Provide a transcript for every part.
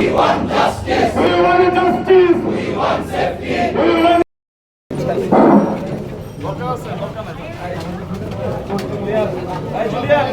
We want justice. We want justice. We want safety. We want বিচার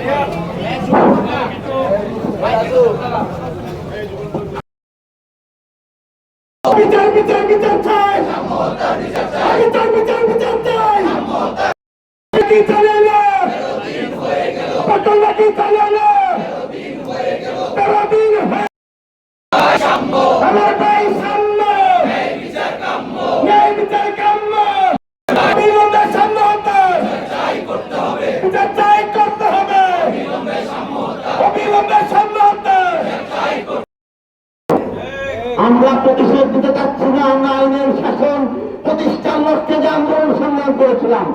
আমরা প্রতিশোধ দিতে চাচ্ছি না, আমরা আইনের শাসন প্রতিষ্ঠার লক্ষ্যে যে আন্দোলন সংগ্রাম করেছিলাম,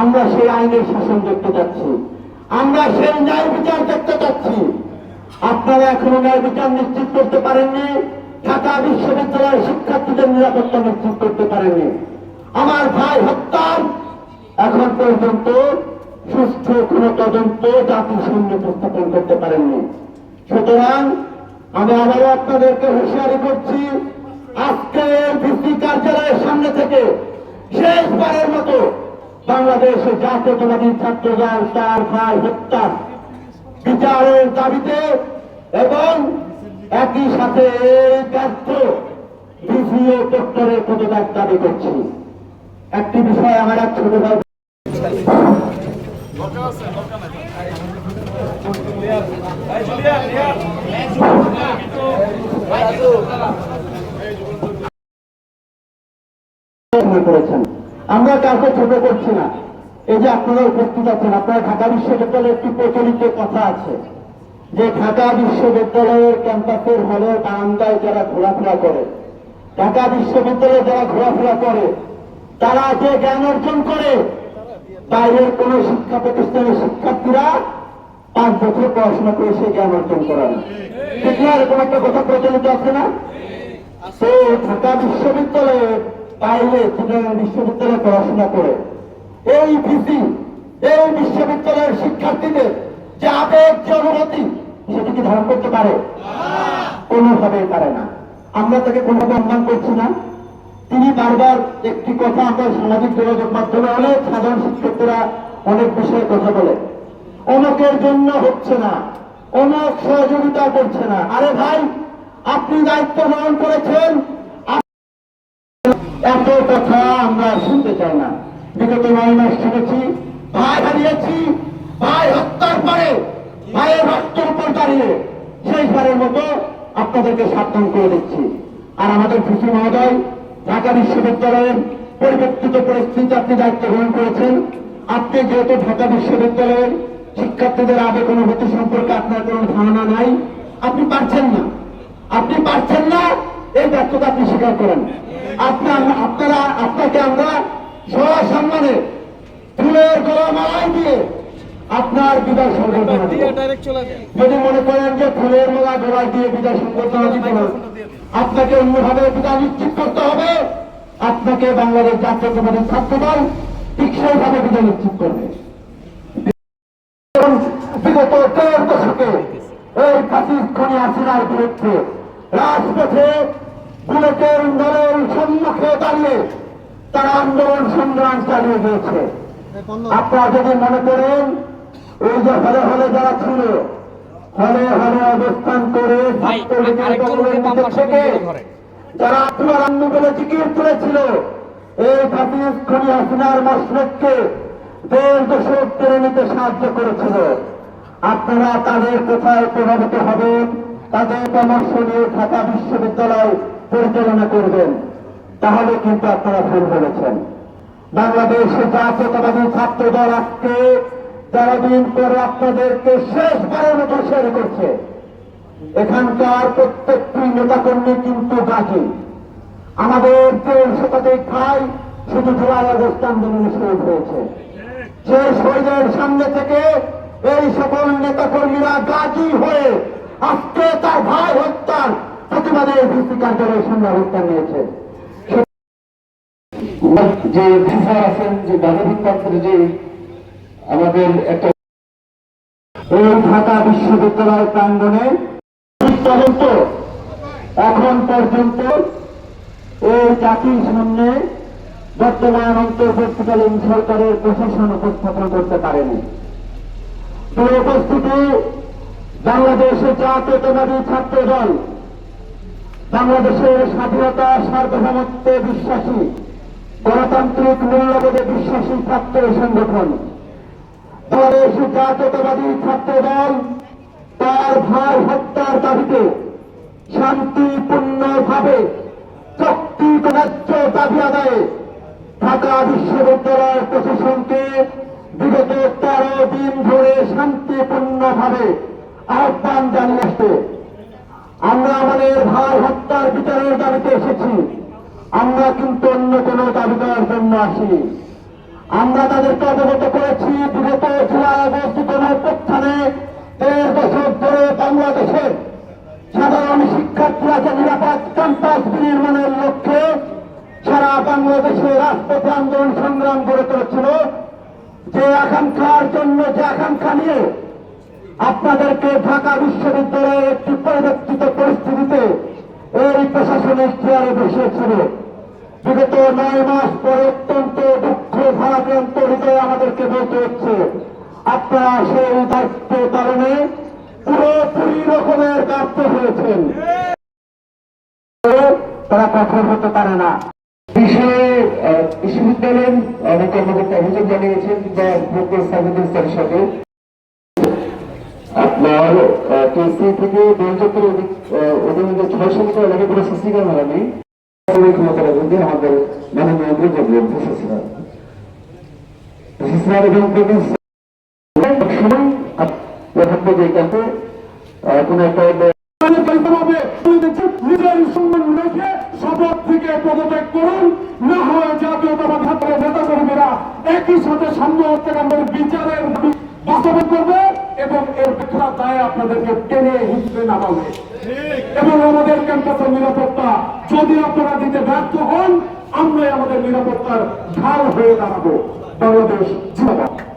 আমরা সেই আইনের শাসন দেখতে চাচ্ছি। আমরা সেই ন্যায় বিচার দেখতে চাচ্ছি। আপনারা এখনও ন্যায় বিচার নিশ্চিত করতে পারেননি, ঢাকা বিশ্ববিদ্যালয়ের শিক্ষার্থীদের নিরাপত্তা নিশ্চিত করতে পারেননি। আমার ভাই হত্যার এখন পর্যন্ত সুস্থ কোনো তদন্ত জাতিসংঘ উপস্থাপন করতে পারেননি। সুতরাং আমি আবারও আপনাদেরকে হুঁশিয়ারি করছি, আজকে ভিসি কার্যালয়ের সামনে থেকে শেষবারের মতো বাংলাদেশ জাতীয়তাবাদী ছাত্র দল তার ভাই হত্যা বিচারের দাবিতে এবং একই সাথে এই ব্যর্থ ভিসিও প্রক্টরের পদত্যাগ দাবি করছি। একটি বিষয় আমার এক ছোট ভাই মনে করেছেন আমরা কাউকে ছোট করছি না। এই যে আপনারা উপস্থিত আছেন, আপনারা ঢাকা বিশ্ববিদ্যালয়ে একটি প্রচলিত কথা আছে। যে ঢাকা বিশ্ববিদ্যালয়ের ক্যাম্পাসের হলে বারান্দায় যারা ঘোরাফেরা করে, ঢাকা বিশ্ববিদ্যালয়ে যারা ঘোরাফেরা করে, তারা যে জ্ঞান অর্জন করে, বাইরের কোন শিক্ষা প্রতিষ্ঠানের শিক্ষার্থীরা পাঁচ বছর পড়াশোনা করে সেই জ্ঞান অর্জন করে না ঠিক এরকম একটা কথা প্রচলিত আছে না? সে ঢাকা বিশ্ববিদ্যালয়ে বাইরে চিটাগাং বিশ্ববিদ্যালয়ে পড়াশোনা করে। এই ভিসি, এই বিশ্ববিদ্যালয়ের শিক্ষার্থীদের যে আবেগ, যে অনুভূতি, সেটি কি ধারণ করতে পারে? কোনোভাবেই পারে না। আমরা তাকে কোনোভাবে সম্মান করছি না। তিনি বারবার একটি কথা আমরা সামাজিক যোগাযোগ মাধ্যমে অনেক সাধারণ শিক্ষকরা অনেক বিষয়ে কথা বলে। অনেকের জন্য হচ্ছে না। অনেক সহযোগিতা করছে না। আরে ভাই, আপনি দায়িত্ব গ্রহণ করেছেন। এত কথা আমরা শুনতে চাই না। বিগত নয় মাস শুনেছি, ভাই হারিয়েছি, ভাই হত্যার পরে ভাইয়ের রক্তের উপর দাঁড়িয়ে। শেষবারের মতো আপনাদেরকে সাবধান করে দিচ্ছি। আর আমাদের খুশি মহোদয়, ঢাকা বিশ্ববিদ্যালয়ের পরিবর্তিত পরিস্থিতি আপনি দায়িত্ব গ্রহণ করেছেন। আপনি যেহেতু ঢাকা বিশ্ববিদ্যালয়ের শিক্ষার্থীদের আবেগ অনুভূতি সম্পর্কে আপনার কোনো ধারণা নাই, আপনি পারছেন না। আপনি পারছেন না ব্যর্থতা আপনি স্বীকার করেন। আপনার আপনারা আপনাকে আমরা সসম্মানে ফুলের গলা মালাই দিয়ে আপনার বিদায় সংবর্ধনা যদি মনে করেন যে ফুলের মালা গলায় দিয়ে বিদায় সংবর্ধনা দিব না আপনাকে অন্যভাবে বিদায় নিশ্চিত করতে হবে। আপনাকে বাংলাদেশ জাতীয়তাবাদী ছাত্র দল ঠিক সেইভাবে বিদায় নিশ্চিত করবে। বিগত দেড় দশকে এই ফাঁসিস খনি আসিনার বিরুদ্ধে রাজপথে বুলেটের দলের সম্মুখে দাঁড়িয়ে তারা আন্দোলন সংগ্রাম চালিয়ে গিয়েছে। আপনারা যদি মনে করেন ওই যে হলে হলে যারা ছিল হলে হলে অবস্থান করে থেকে যারা আপনার আন্দোলনে জিকির তুলেছিল এই খনি হাসিনার মসনদকে দেড় দশক কেড়ে নিতে সাহায্য করেছিল। আপনারা তাদের কোথায় প্রভাবিত হবেন তাদের পরামর্শ নিয়ে ঢাকা বিশ্ববিদ্যালয় পরিচালনা করবেন, তাহলে কিন্তু আপনারা ভুল বলেছেন। বাংলাদেশ জাতীয়তাবাদী ছাত্র দল আজকে তেরো দিন পরে আপনাদেরকে শেষবারের মতো শেয়ার করছে। এখানকার প্রত্যেকটি নেতাকর্মী কিন্তু গাজী আমাদের দেড় শতাধিক ভাই শুধু জুলাই আগস্ট আন্দোলনে শহীদ হয়েছে। সেই শহীদের সামনে থেকে এই সকল নেতাকর্মীরা গাজী হয়ে আজকে তার ভাই হত্যার প্রতিবাদে ভিত্তি কার্যালয়ের সামনে অবস্থান নিয়েছে। যে অফিসার আছেন, যে মানবিক পক্ষের যে আমাদের একটা এই ঢাকা বিশ্ববিদ্যালয় প্রাঙ্গনে তদন্ত এখন পর্যন্ত এই জাতির সামনে বর্তমান অন্তর্বর্তীকালীন সরকারের প্রশাসন উপস্থাপন করতে পারেনি। উপস্থিতি বাংলাদেশে জাতীয়তাবাদী ছাত্র দল বাংলাদেশের স্বাধীনতা, সার্বভৌমত্বে বিশ্বাসী, গণতান্ত্রিক মূল্যবোধে বিশ্বাসী ছাত্র সংগঠন। বাংলাদেশ জাতীয়তাবাদী ছাত্র দল তার ভাই হত্যার দাবিতে শান্তিপূর্ণভাবে চুক্তি ন্যায্য দাবি আদায়ে ঢাকা বিশ্ববিদ্যালয় প্রশাসনকে বিগত তেরো দিন ধরে শান্তিপূর্ণভাবে আহ্বান জানিয়ে আসছে আমরা আমাদের ভাই হত্যার বিচারের দাবিতে এসেছি আমরা কিন্তু অন্য কোনো দাবি আসিনি আমরা তাদেরকে অবগত করেছি। বিগত জুলাই আগস্ট গণপ্রত্থানে দেড় দশক ধরে বাংলাদেশের সাধারণ শিক্ষার্থীরাকে নিরাপদ ক্যাম্পাস বিনির্মাণের লক্ষ্যে সারা বাংলাদেশে রাজপথে আন্দোলন সংগ্রাম গড়ে তুলেছিল। যে আকাঙ্ক্ষার জন্য, যে আকাঙ্ক্ষা নিয়ে আপনাদেরকে ঢাকা বিশ্ববিদ্যালয়ের একটি পরিবর্তিত পরিস্থিতিতে এই প্রশাসনিক চেয়ারে বসেছিল। বিগত নয় মাস পরে অত্যন্ত দুঃখ ভারাক্রান্ত হৃদয়ে আমাদেরকে বলতে হচ্ছে আপনারা সেই দায়িত্ব কারণে পুরোপুরি রকমের ব্যর্থ হয়েছেন। তারা কঠোর হতে পারে না। বিশ্ববিদ্যালয়ের অনেক অভিযোগ জানিয়েছেন আপনার থেকে ছয়শো মিটার এলাকা করে সিসি ক্যামেরা নেই ওই ক্ষমতার মধ্যে আমাদের মাননীয় গৃহমন্ত্রী প্রশাসন প্রশাসন এবং সময় প্রথম যে ক্যাম্পে কোনো একটা নিজের সম্মান রেখে শপথ থেকে পদত্যাগ করুন না হয় জাতীয়তাবাদ ছাত্রের নেতা কর্মীরা একই সাথে সামনে হত্যাকাণ্ডের বিচারের বাস্তবায়ন করবে এবং এর পেছনা দায় আপনাদেরকে টেনে হিসেবে নামাবে এবং ক্যাম্পাসের নিরাপত্তা। যদি আপনারা দিতে ব্যর্থ হন, আমরাই আমাদের নিরাপত্তার ঢাল হয়ে দাঁড়াবো। বাংলাদেশ জিন্দাবাদ।